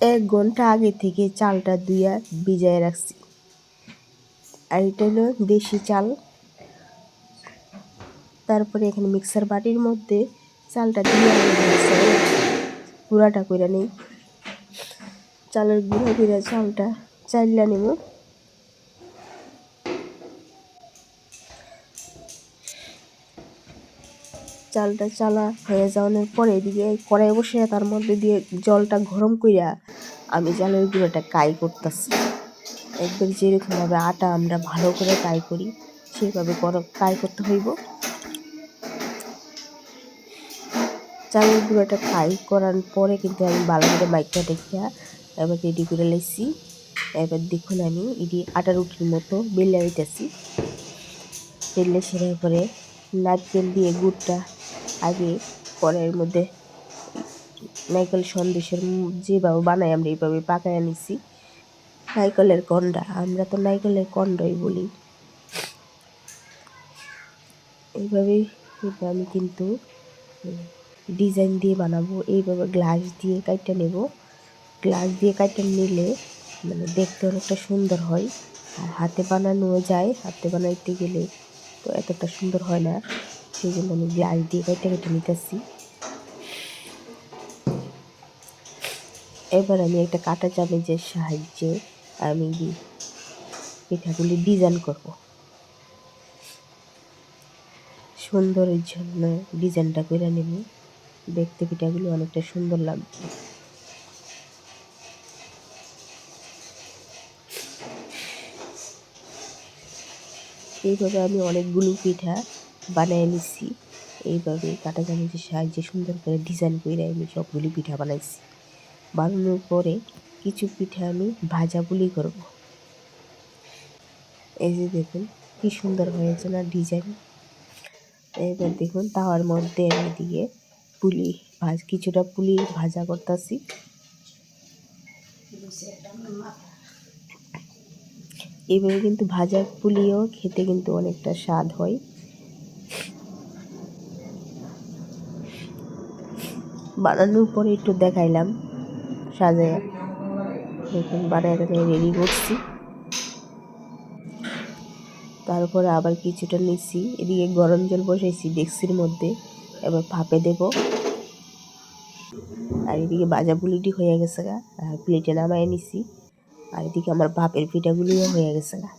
এক ঘণ্টা আগে থেকে চালটা ধুইয়া ভিজায় রাখছি। আর এটা হলো দেশি চাল। তারপরে এখানে মিক্সার বাটির মধ্যে চালটা দিয়ে গুঁড়াটা করে নিই। চালের গুঁড়া করে চালটা চাইলা নেব। চালটা চালা হয়ে যাওয়ার পরে এদিকে কড়াই বসে তার মধ্যে দিয়ে জলটা গরম কইরা আমি চালের গুঁড়োটা কাই করতেছি। একবার যেরকমভাবে আটা আমরা ভালো করে কাই করি, সেইভাবে কাই করতে হইব। চালের গুঁড়োটা কাই করার পরে কিন্তু আমি ভালো করে মাইকটা দেখিয়া এবার রেডি করে লাইছি। এবার দেখুন আমি এটি আটা রুটির মতো বেলে হইতেছি বেললে সেরার পরে নারকেল দিয়ে গুড়টা আগে কড়াইয়ের মধ্যে নাইকেল সন্দেশের যেভাবে বানাই আমরা, এইভাবে পাকায় নিছি নাইকেলের কন্ডা, আমরা তো নাইকেলের কন্ডাই বলি। এইভাবেই আমি কিন্তু ডিজাইন দিয়ে বানাবো। এইভাবে গ্লাস দিয়ে কাইটা নেব। গ্লাস দিয়ে কাইটা নিলে মানে দেখতে অনেকটা সুন্দর হয়। আর হাতে বানানো যায়, হাতে বানাইতে গেলে তো এতটা সুন্দর হয় না। সেই জন্য আমি গ্লাস দিয়ে কেটে কেটে নিতেছি। এবার আমি একটা কাটা চামচের সাহায্যে আমি পিঠাগুলি ডিজাইন করব। সুন্দরের জন্য ডিজাইনটা করে নেব। দেখতে পিঠাগুলি অনেকটা সুন্দর লাগবে। এইভাবে আমি অনেকগুলো পিঠা বানিয়ে নিছি। এইভাবে কাটা চামচের সাহায্যে সুন্দর করে ডিজাইন করে আমি সবগুলি পিঠা বানাইছি। বানানোর পরে কিছু পিঠা আমি ভাজা পুলি করব। এই যে দেখুন, কি সুন্দর হয়েছে না ডিজাইন এবার দেখুন, তাওয়ার মধ্যে আমি দিয়ে পুলি ভাজ, কিছুটা পুলি ভাজা করতেছি। এইভাবে কিন্তু ভাজা পুলিও খেতে কিন্তু অনেকটা স্বাদ হয়। বানানোর পরে একটু দেখাইলাম, সাজায়। দেখুন, বানায় রেডি করছি। তারপরে আবার কিছুটা নিচ্ছি। এদিকে গরম জল বসাইছি ডেক্সির মধ্যে, এবার ভাপে দেব। আর এদিকে বাজা পুলিটি হয়ে গেছে গা, আর প্লেটে নামায় নিছি আর এদিকে আমার বাপের পিঠাগুলিও হয়ে গেছে গা।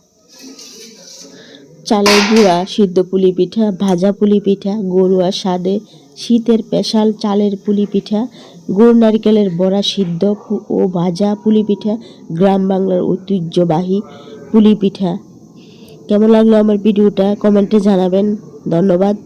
চালের গুঁড়া, সিদ্ধ পুলি পিঠা, ভাজা পুলি পিঠা, গরুয়া স্বাদে শীতের পেশাল চালের পুলি পিঠা, গুড় নারিকেলের বড়া সিদ্ধ ও ভাজা পুলি পিঠা, গ্রাম বাংলার ঐতিহ্যবাহী পুলি পিঠা। কেমন লাগল আমার ভিডিওটা? কমেন্টে জানাবেন। ধন্যবাদ।